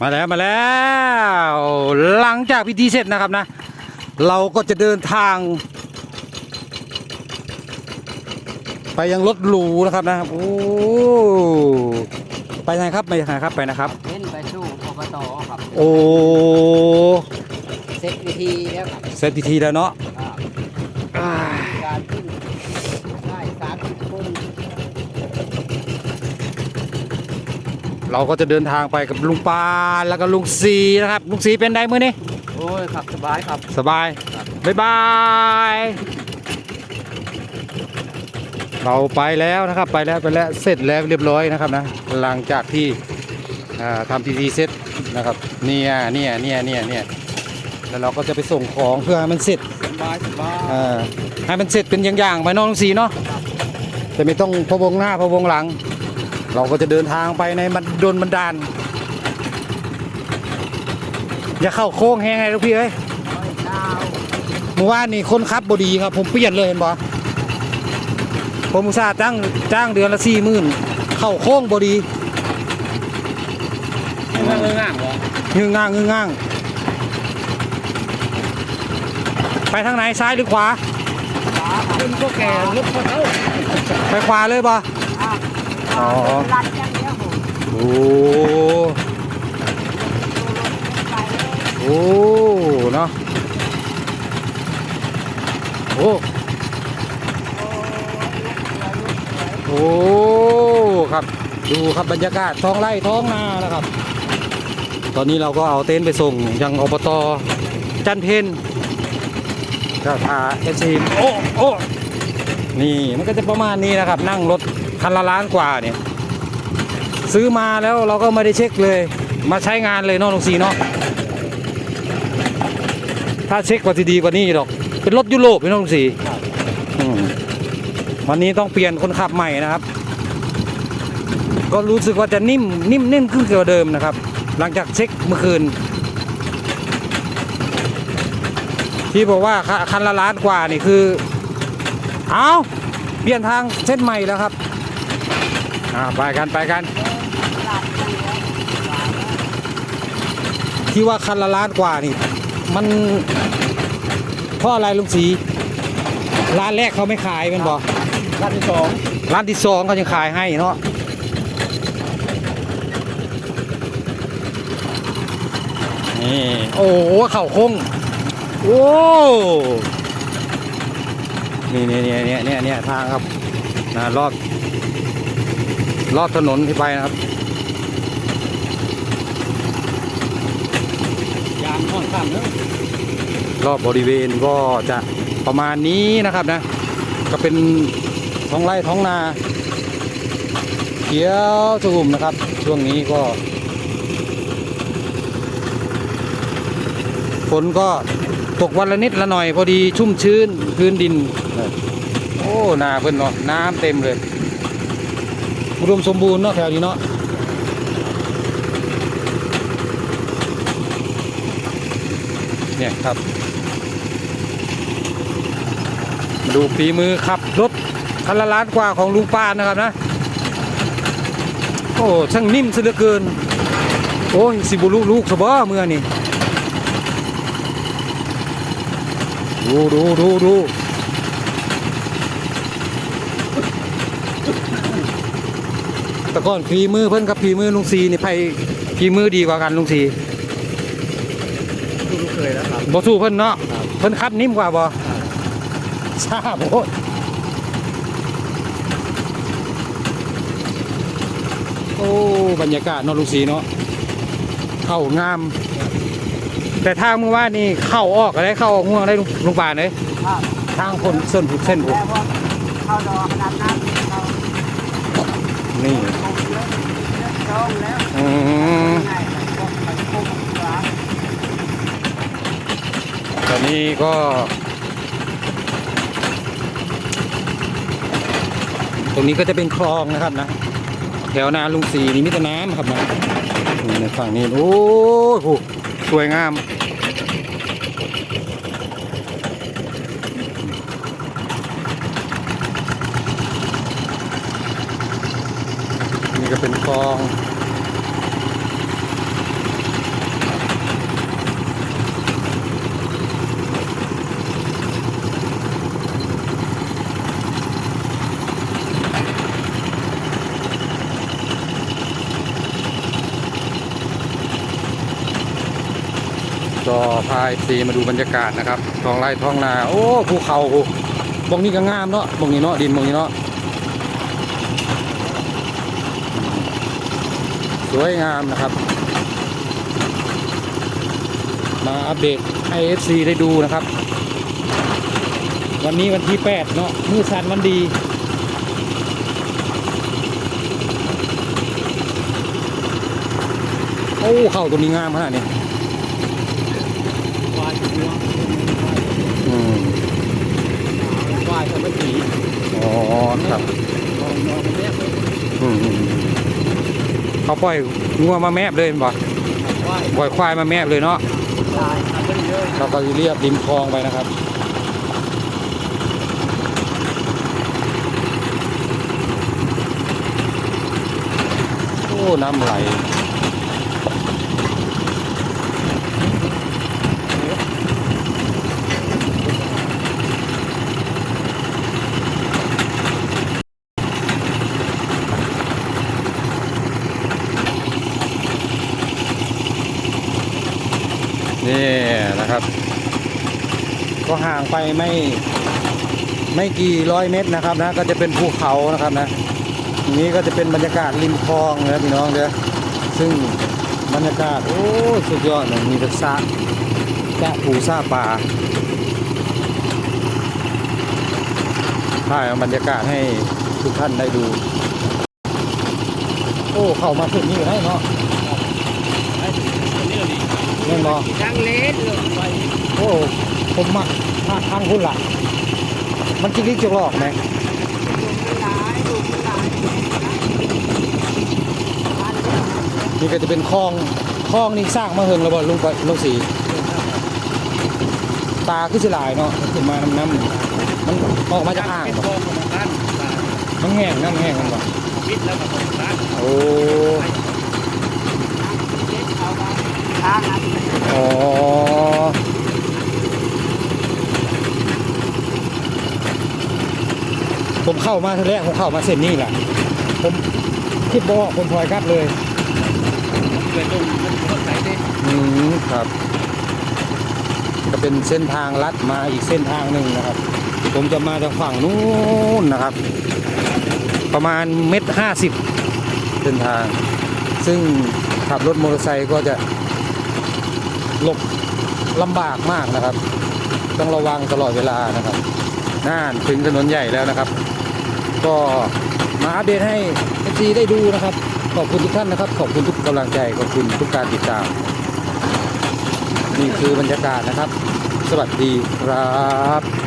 มาแล้วมาแล้ว หลังจากพิธีเสร็จนะครับนะ เราก็จะเดินทาง ไปยังรถหรูนะครับนะโอ้ไปไหนครับไปไหนครับไปนะครับ เล่นไปสู้อบตครับ โอ้เสร็จวิธีแล้วครับเสร็จพิธีแล้วเนาะ ครับ อ่า การขึ้นได้สามสิบคน เราก็จะเดินทางไปกับลุงปานแล้วก็ลุงซีนะครับ ลุงซีเป็นไดมือนี่โอ้ยขับสบายครับ สบายครับบ๊ายบาย เราไปแล้วนะครับไปแล้วไปแล้วเสร็จแล้วเรียบร้อยนะครับนะหลังจากที่อ่าทำพิธีเสร็จนะครับเนี่ยเนี่ยเนี่ยเนี่ยเนี่ยแล้วเราก็จะไปส่งของเพื่อให้มันเสร็จสบายสบายอ่าให้มันเสร็จเป็นอย่างๆไปเน้องลุงสีเนาะแต่ไม่ต้องพะวงหน้าพะวงหลัง เราก็จะเดินทางไปในมันดนบันดาล อย่าเข้าโค้งแห้งไงลูกพี่เอ้ยร้อยเก้าเมื่อวานนี่คนขับบดีครับ ผมเปลี่ยนเลยเห็นบ่ผมอุตส่าห์จ้างจ้างเดือนละสี่หมื่นเข้าโค้งบดีเรื่องง่ายเหรองึงง่างงึงง่าง ไปทางไหนซ้ายหรือขวา ขึ้นพวกแกรถพวกเขาไปขวาเลยบ่ อ๋อรัดอย่างเดียวผมโอ้โอ้เนาะโอ้โอ้ครับ ดูครับบรรยากาศท้องไร่ท้องนานะครับ ตอนนี้เราก็เอาเต็นท์ไปส่งยังอบตจันเพนก็พาเอซีโอ้โอ้นี่มันก็จะประมาณนี้นะครับ นั่งรถ คันละล้านกว่าเนี่ยซื้อมาแล้วเราก็ไม่ได้เช็คเลย มาใช้งานเลยเนาะลุงสีเนาะถ้าเช็คกว่าจะดีกว่านี้หรอก เป็นรถยุโรปพี่น้องลุงสีวันนี้ต้องเปลี่ยนคนขับใหม่นะครับ ก็รู้สึกว่าจะนิ่มนิ่มนิ่มขึ้นกว่าเดิมนะครับ หลังจากเช็คเมื่อคืน ที่บอกว่าคคันละล้านกว่านี่คือ เอาเปลี่ยนทางเส้นใหม่แล้วครับ อ่าไปกันไปกัน ที่ว่าคันละล้านกว่านี่ มันเพราะอะไรลุงสีร้านแรกเขาไม่ขายแมันบอร้านที่สองร้านที่สองเขายังขายให้เนาะนี่โอ้โหเข่าโค้งโอ้นี่นี่นี่เนี่ยเนี่ยเนี่ยทางครับนะรอบ รอบถนนที่ไปนะครับยางค่อนข้างเนอะรอบบริเวณก็จะประมาณนี้นะครับนะ ก็เป็นท้องไร่ท้องนาเขียวชอุ่มนะครับ ช่วงนี้ก็ฝนก็ตกวันละนิดละหน่อยพอดีชุ่มชื้นพื้นดิน โอ้นาเพิ่นเนาะน้ำเต็มเลย อุดมสมบูรณ์เนาะแถวนี้เนาะเนี่ยครับ ดูฝีมือขับรถคันละล้านกว่าของลุงปานนะครับนะ โอ้ช่างนิ่มซะเหลือเกิน โอ้ยสิบุลูลูกสบอเมื่อนี่ดูดูดูดู แต่ก่อนฝีมือเพิ่นกับฝีมือลุงซีนี่ไผฝีมือดีกว่ากันลุงซีทุกเคยแล้วครับ บ่สู้เพิ่นเนาะครับ เพิ่นคัดนิ่มกว่าบ่ชาโพดโอ้บรรยากาศเนาะลุงสีเนาะเข้างาม แต่ทางเมื่อวานนี่เข้าออกอะไรเข้าออกง่วงได้ลุงลุงป่านเลยครับทางคนเส้นผุดเส้นผุดแต่ว่าเข้าดอกขนาดนั้นเรานี่ องแล้วอืมตอนนี้ก็ ตรงนี้ก็จะเป็นคลองนะครับนะ แถวนาลุงสีนี่มิตรน้ำครับนะนี่ในฝั่งนี้ โอ้โหสวยงามี่ก็เป็นคลองก็พายซีมาดูบรรยากาศนะครับท้องไร่ท้องนา โอ้ภูเขาบงนี้ก็งามเนาะบงนี้เนาะดินบงนี้เนาะ สวยงามนะครับ มาอัปเดตให้ FC ได้ดูนะครับ วันนี้วันที่ 8 เนาะมือสันวันดี โอ้ เข้าตัวนี้งามขนาดนี้ ควายหัว อืม ควายธรรมสี อ๋อครับ ลองนอนแม่เลย อืมอืม เขาปล่อยงัวมาแมบเลยบ่ปล่อยควายมาแมบเลยเนาะเยอะเราก็เรียบริมคลองไปนะครับโอ้น้ำไหล นี่นะครับ ก็ห่างไปไม่ไม่กี่ร้อยเมตรนะครับนะก็จะเป็นภูเขานะครับนะตรงนี้ก็จะเป็นบรรยากาศริมคลองนะพี่น้องเด้อซึ่งบรรยากาศโอ้สุดยอดเลยมีแต่สระสระผูสระป่าถ่ายบรรยากาศให้ทุกท่านได้ดู โอ้เข้ามาถึงนี่ได้เนาะแม่นบอยังเล็กเลยไปโอ้ ผมมักทางทางคุณล่ะมันจิกลิกจกหลอกไหมหลายดูหลายนี่ก็จะเป็นคลองคลองนี่สร้างมาเฮิงแล้วบ่ลุงปลุงสีตาขึ้นสิหลายเนาะมันขึ้นมาน้ำน้ำมันออกมาจากอ่างเป็นบ่คลองของบ้านมันแห้งน้ำแห้งมันบ่มิดแล้วก็ของบ้านโอ้ทางนั้นอ๋อ ผมเข้ามาทีแรกผมเข้ามาเส้นนี้แหละผมคิดบ่ออกผมพลอยกลับเลยเกิดตรงมันรถไหลได้อืมครับ ก็เป็นเส้นทางลัดมาอีกเส้นทางหนึ่งนะครับ ผมจะมาจากฝั่งนู้นนะครับ ประมาณเมตรห้าสิบเส้นทาง ซึ่งขับรถมอเตอร์ไซค์ก็จะหลบลำบากมากนะครับ ต้องระวังตลอดเวลานะครับน่านถึงถนนใหญ่แล้วนะครับ ก็มาอัปเดตให้เอซีได้ดูนะครับ ขอบคุณทุกท่านนะครับ ขอบคุณทุกกำลังใจ ขอบคุณทุกการติดตาม นี่คือบรรยากาศนะครับ สวัสดีครับ